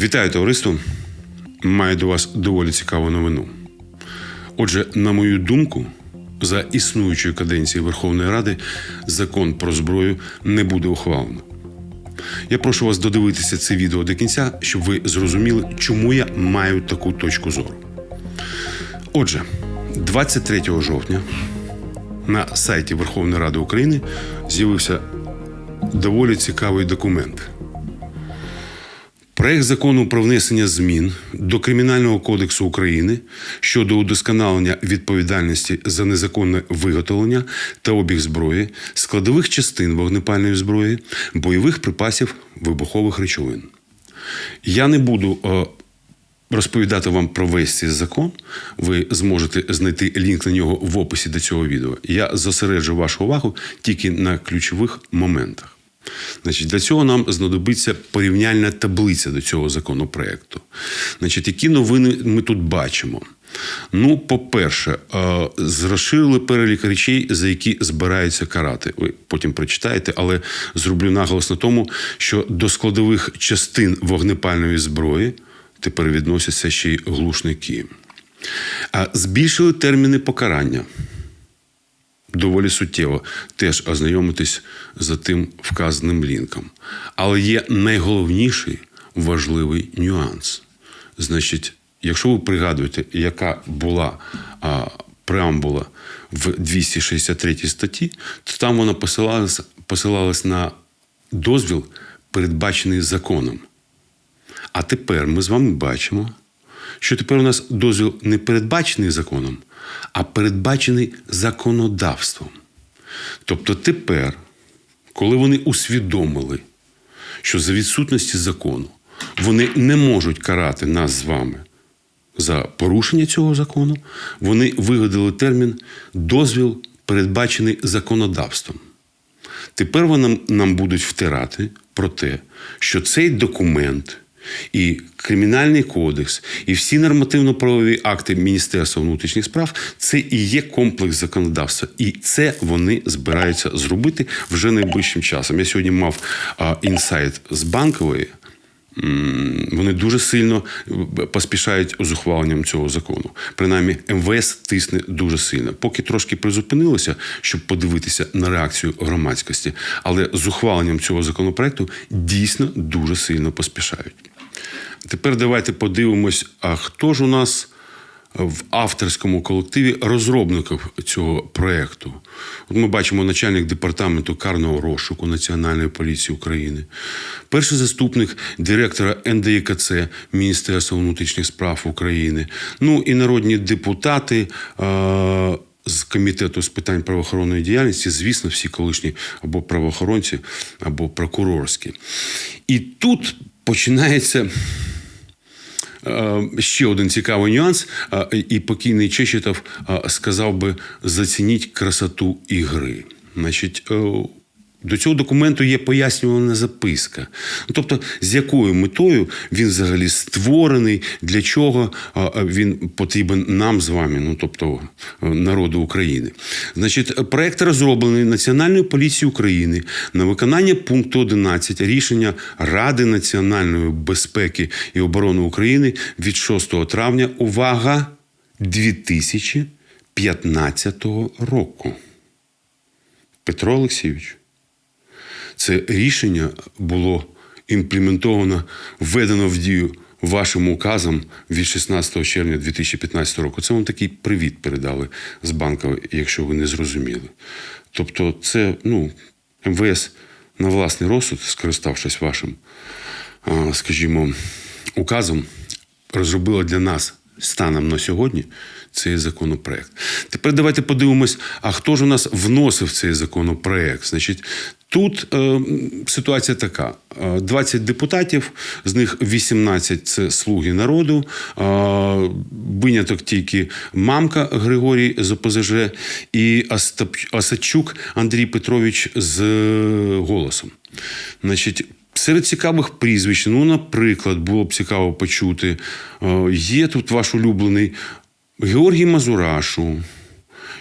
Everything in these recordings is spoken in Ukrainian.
Вітаю товариство. Маю до вас доволі цікаву новину. Отже, на мою думку, за існуючої каденції Верховної Ради закон про зброю не буде ухвалено. Я прошу вас додивитися це відео до кінця, щоб ви зрозуміли, чому я маю таку точку зору. Отже, 23 жовтня на сайті Верховної Ради України з'явився доволі цікавий документ. Проект закону про внесення змін до Кримінального кодексу України щодо удосконалення відповідальності за незаконне виготовлення та обіг зброї, складових частин вогнепальної зброї, бойових припасів, вибухових речовин. Я не буду е, розповідати вам про весь цей закон. Ви зможете знайти лінк на нього в описі до цього відео. Я зосереджу вашу увагу тільки на ключових моментах. Значить, Для цього нам знадобиться порівняльна таблиця до цього законопроекту. Значить, які новини ми тут бачимо? Ну, по-перше, е, розширили перелік речей, за які збираються карати. Ви потім прочитаєте, але зроблю наголос на тому, що до складових частин вогнепальної зброї тепер відносяться ще й глушники. Збільшили терміни покарання доволі суттєво теж ознайомитись за тим вказаним лінком. Але є найголовніший важливий нюанс. Значить, якщо ви пригадуєте, яка була а, преамбула в 263 статті, то там вона посилалась, посилалась на дозвіл, передбачений законом. А тепер ми з вами бачимо, що тепер у нас дозвіл не передбачений законом, а передбачений законодавством. Тобто тепер, коли вони усвідомили, що за відсутності закону вони не можуть карати нас з вами за порушення цього закону, вони вигадали термін дозвіл, передбачений законодавством. Тепер вони нам будуть втирати про те, що цей документ і Кримінальний кодекс, і всі нормативно-правові акти Міністерства внутрішніх справ це і є комплекс законодавства. І це вони збираються зробити вже найближчим часом. Я сьогодні мав інсайт з банкової. Вони дуже сильно поспішають з ухваленням цього закону. Принаймні, МВС тисне дуже сильно. Поки трошки призупинилося, щоб подивитися на реакцію громадськості, але з ухваленням цього законопроекту дійсно дуже сильно поспішають. Тепер давайте подивимось, а хто ж у нас в авторському колективі розробників цього проєкту. От ми бачимо начальник департаменту карного розшуку Національної поліції України, перший заступник директора НДІКЦ Міністерства внутрішніх справ України, ну і народні депутати. Е- з комітету з питань правоохоронної діяльності, звісно, всі колишні або правоохоронці, або прокурорські. І тут починається Е, Ще один цікавий нюанс, е, і покійний Чечетов е, сказав би: зацініть красоту ігри. Значить, до цього документу є пояснювальна записка. Ну, Тобто, з якою метою він взагалі створений, для чого він потрібен нам з вами, ну тобто е, народу України. Значить, проект розроблений Національною поліцією України на виконання пункту 11 рішення Ради національної безпеки і оборони України від 6 травня. Увага 2015 року. Петро Олексійович. Це рішення було імплементовано, введено в дію вашим указом від 16 червня 2015 року. Це вам такий привіт передали з банка, якщо ви не зрозуміли. Тобто, це ну, МВС на власний розсуд, скориставшись вашим, скажімо, указом, розробила для нас станом на сьогодні цей законопроект. Тепер давайте подивимось, а хто ж у нас вносив цей законопроект? Значить, Тут е, ситуація така: Е, 20 депутатів, з них 18 – це слуги народу. Е, виняток тільки мамка Григорій з ОПЗЖ і Остап- Осадчук Андрій Петрович з е, голосом. Значить, Серед цікавих прізвищ, ну, наприклад, було б цікаво почути, е, є тут ваш улюблений Георгій Мазурашу.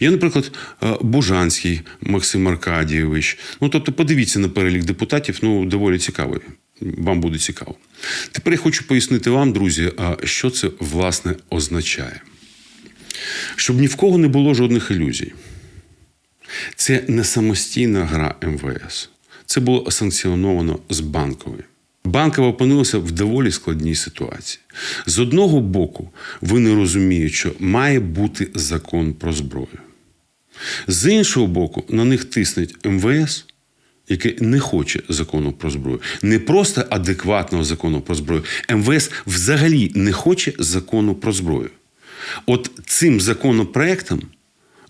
Є, наприклад, е, Бужанський Максим Аркадійович. Ну, тобто, подивіться на перелік депутатів, ну, доволі цікавий. Вам буде цікаво. Тепер я хочу пояснити вам, друзі, що це власне означає. Щоб ні в кого не було жодних ілюзій. Це не самостійна гра МВС. Це було санкціоновано з банкової. Банкова опинилася в доволі складній ситуації. З одного боку, вони розуміють, що має бути закон про зброю. З іншого боку, на них тиснуть МВС, яке не хоче закону про зброю. Не просто адекватного закону про зброю. МВС взагалі не хоче закону про зброю. От цим законопроектом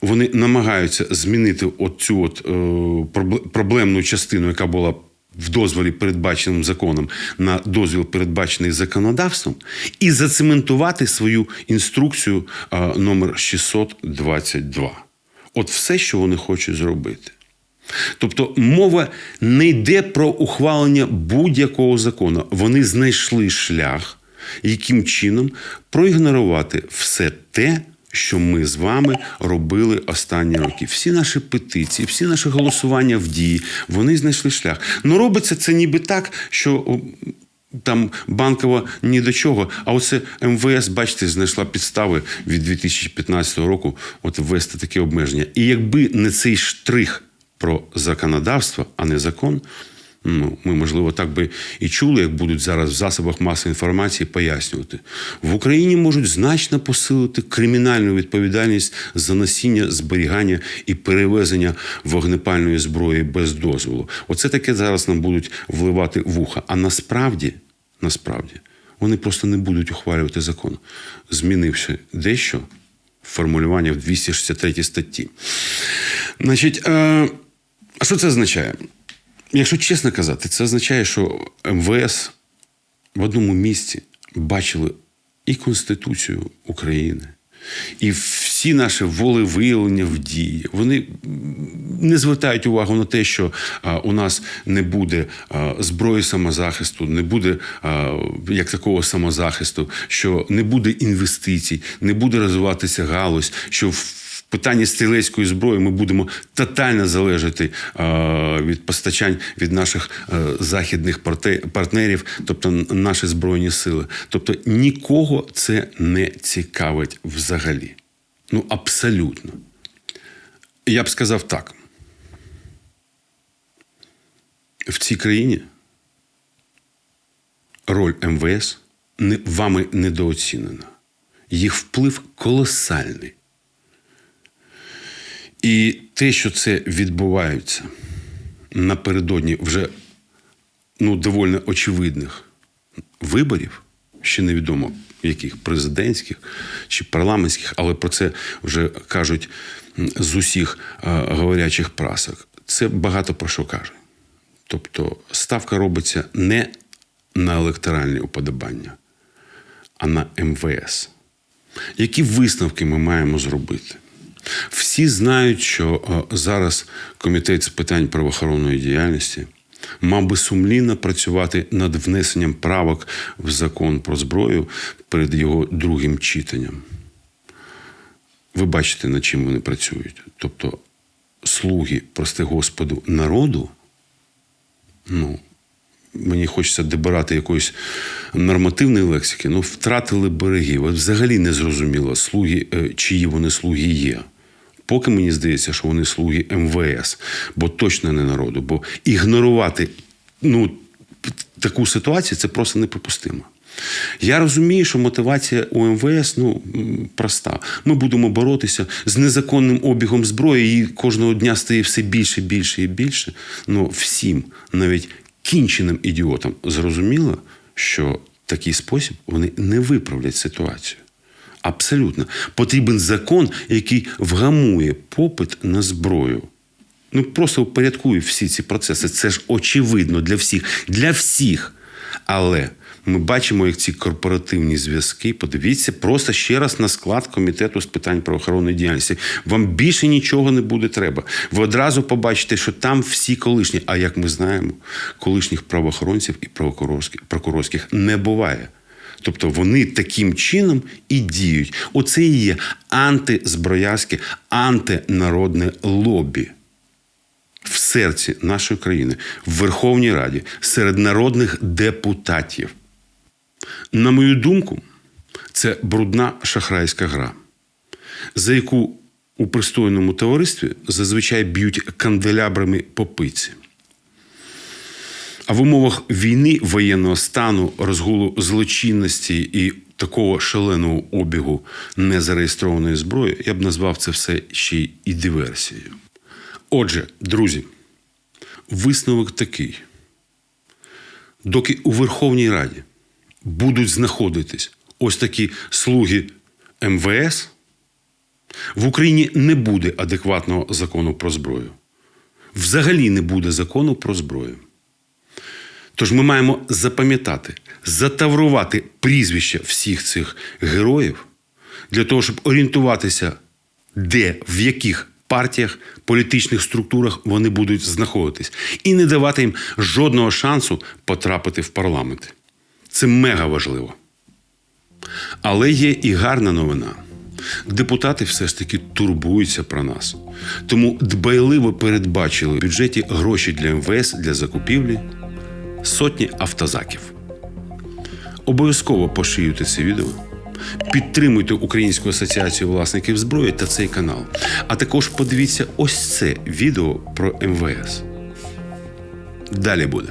вони намагаються змінити оцю от, е, проблемну частину, яка була в дозволі, передбаченим законом, на дозвіл, передбачений законодавством, і зацементувати свою інструкцію е, номер 622. От все, що вони хочуть зробити. Тобто мова не йде про ухвалення будь-якого закону. Вони знайшли шлях, яким чином проігнорувати все те, що ми з вами робили останні роки. Всі наші петиції, всі наші голосування в дії, вони знайшли шлях. Ну робиться це ніби так, що. Там банкова ні до чого. А оце МВС, бачите, знайшла підстави від 2015 року от ввести такі обмеження. І якби не цей штрих про законодавство, а не закон. Ну, ми, можливо, так би і чули, як будуть зараз в засобах масової інформації пояснювати. В Україні можуть значно посилити кримінальну відповідальність за носіння, зберігання і перевезення вогнепальної зброї без дозволу. Оце таке зараз нам будуть вливати в уха. А насправді, насправді, вони просто не будуть ухвалювати закон, змінивши дещо формулювання в 263 статті. Значить, е, а що це означає? Якщо чесно казати, це означає, що МВС в одному місці бачили і Конституцію України, і всі наші волевиявлення в дії. Вони не звертають увагу на те, що у нас не буде зброї самозахисту, не буде як такого самозахисту, що не буде інвестицій, не буде розвиватися галузь, що в питанні стрілецької зброї ми будемо тотально залежати е, від постачань від наших е, західних партнерів, тобто наші збройні сили. Тобто нікого це не цікавить взагалі. Ну, абсолютно. Я б сказав так. В цій країні роль МВС вами недооцінена. Їх вплив колосальний. І те, що це відбувається напередодні вже ну, доволі очевидних виборів, ще невідомо яких президентських чи парламентських, але про це вже кажуть з усіх говорячих прасок. Це багато про що каже. Тобто ставка робиться не на електоральні уподобання, а на МВС. Які висновки ми маємо зробити? Всі знають, що е, зараз комітет з питань правоохоронної діяльності мав би сумлінно працювати над внесенням правок в закон про зброю перед його другим читанням. Ви бачите, над чим вони працюють. Тобто, слуги, прости Господу, народу, ну, мені хочеться добирати якоїсь нормативної лексики, ну втратили береги. От взагалі не зрозуміло, слуги, е, чиї вони слуги є. Поки мені здається, що вони слуги МВС, бо точно не народу. Бо ігнорувати ну, таку ситуацію це просто неприпустимо. Я розумію, що мотивація у МВС ну, проста. Ми будемо боротися з незаконним обігом зброї, і кожного дня стає все більше, більше і більше. Ну всім, навіть кінченим ідіотам, зрозуміло, що такий спосіб вони не виправлять ситуацію. Абсолютно. Потрібен закон, який вгамує попит на зброю. Ну просто упорядкує всі ці процеси. Це ж очевидно для всіх. Для всіх. Але ми бачимо, як ці корпоративні зв'язки. Подивіться просто ще раз на склад комітету з питань правоохоронної діяльності. Вам більше нічого не буде треба. Ви одразу побачите, що там всі колишні. А як ми знаємо, колишніх правоохоронців і прокурорських, не буває. Тобто вони таким чином і діють. Оце і є антизброярське, антинародне лобі. Все. серці нашої країни, в Верховній Раді, серед народних депутатів. На мою думку, це брудна шахрайська гра, за яку у пристойному товаристві зазвичай б'ють канделябрами по пиці. А в умовах війни, воєнного стану, розгулу злочинності і такого шаленого обігу незареєстрованої зброї, я б назвав це все ще й і диверсією. Отже, друзі, висновок такий: доки у Верховній Раді будуть знаходитись ось такі слуги МВС, в Україні не буде адекватного закону про зброю. Взагалі не буде закону про зброю. Тож ми маємо запам'ятати, затаврувати прізвища всіх цих героїв для того, щоб орієнтуватися, де, в яких партіях, політичних структурах вони будуть знаходитись, і не давати їм жодного шансу потрапити в парламент. Це мега важливо. Але є і гарна новина. Депутати все ж таки турбуються про нас. Тому дбайливо передбачили в бюджеті гроші для МВС для закупівлі сотні автозаків. Обов'язково поширюйте це відео. Підтримуйте Українську асоціацію власників зброї та цей канал. А також подивіться ось це відео про МВС. Далі буде.